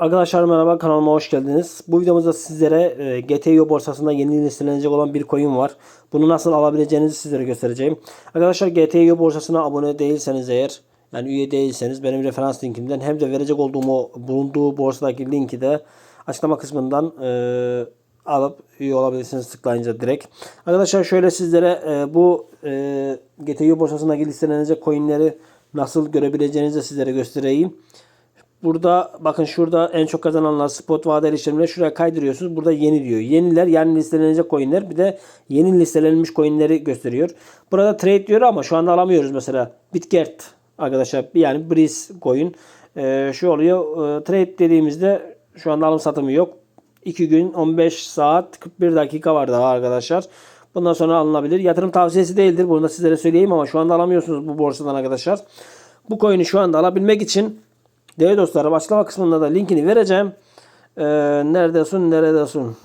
Arkadaşlar merhaba kanalıma hoş geldiniz. Bu videomuzda sizlere e, GTO borsasında yeni listelenecek olan bir coin var. Bunu nasıl alabileceğinizi sizlere göstereceğim. Arkadaşlar GTO borsasına abone değilseniz eğer yani üye değilseniz benim referans linkimden hem de verecek olduğum bulunduğu borsadaki linki de açıklama kısmından e, alıp üye olabilirsiniz tıklayınca direkt. Arkadaşlar şöyle sizlere e, bu e, GTO borsasındaki listelenecek coinleri nasıl görebileceğinizi sizlere göstereyim. Burada bakın şurada en çok kazananlar spot vadeli işlemler şuraya kaydırıyorsunuz. Burada yeni diyor. Yeniler yani listelenecek coinler bir de yeni listelenmiş coinleri gösteriyor. Burada trade diyor ama şu anda alamıyoruz mesela. Bitgert arkadaşlar yani Breeze coin. Ee, şu oluyor. Ee, trade dediğimizde şu anda alım satımı yok. 2 gün 15 saat 41 dakika var daha arkadaşlar. Bundan sonra alınabilir. Yatırım tavsiyesi değildir. Bunu da sizlere söyleyeyim ama şu anda alamıyorsunuz bu borsadan arkadaşlar. Bu coin'i şu anda alabilmek için Değerli dostlarım açıklama kısmında da linkini vereceğim. Ee, neredesin neredesin?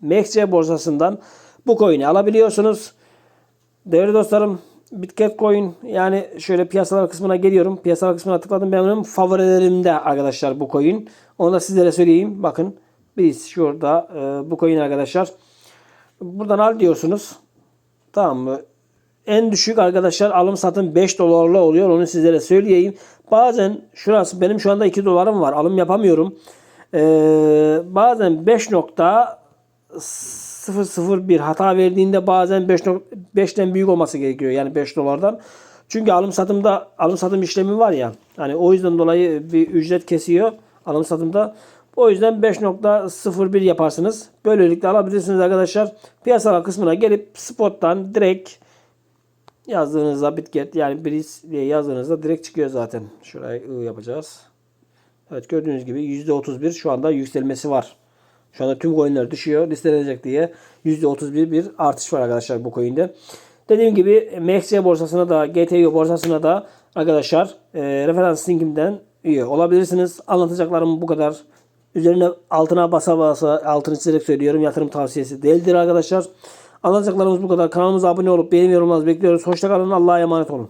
MXC borsasından bu coin'i alabiliyorsunuz. Değerli dostlarım Bitget coin yani şöyle piyasalar kısmına geliyorum. Piyasalar kısmına tıkladım. Benim favorilerimde arkadaşlar bu coin. Onu da sizlere söyleyeyim. Bakın biz şurada e, bu coin arkadaşlar. Buradan al diyorsunuz. Tamam mı? En düşük arkadaşlar alım satım 5 dolarla oluyor. Onu sizlere söyleyeyim. Bazen şurası benim şu anda 2 dolarım var. Alım yapamıyorum. Ee, bazen 5.001 hata verdiğinde bazen 5.5'ten büyük olması gerekiyor. Yani 5 dolardan. Çünkü alım satımda alım satım işlemi var ya. Hani o yüzden dolayı bir ücret kesiyor alım satımda. O yüzden 5.01 yaparsınız. Böylelikle alabilirsiniz arkadaşlar. Piyasalar kısmına gelip spottan direkt yazdığınızda bitget yani bris diye yazdığınızda direkt çıkıyor zaten. Şurayı I yapacağız. Evet gördüğünüz gibi %31 şu anda yükselmesi var. Şu anda tüm coinler düşüyor. Listelenecek diye %31 bir artış var arkadaşlar bu coinde. Dediğim gibi MXC borsasına da GTO borsasına da arkadaşlar e, referans linkimden üye olabilirsiniz. Anlatacaklarım bu kadar. Üzerine altına basa basa altını çizerek söylüyorum. Yatırım tavsiyesi değildir arkadaşlar. Anlatacaklarımız bu kadar. Kanalımıza abone olup beğeni yorumlarınızı bekliyoruz. Hoşçakalın. Allah'a emanet olun.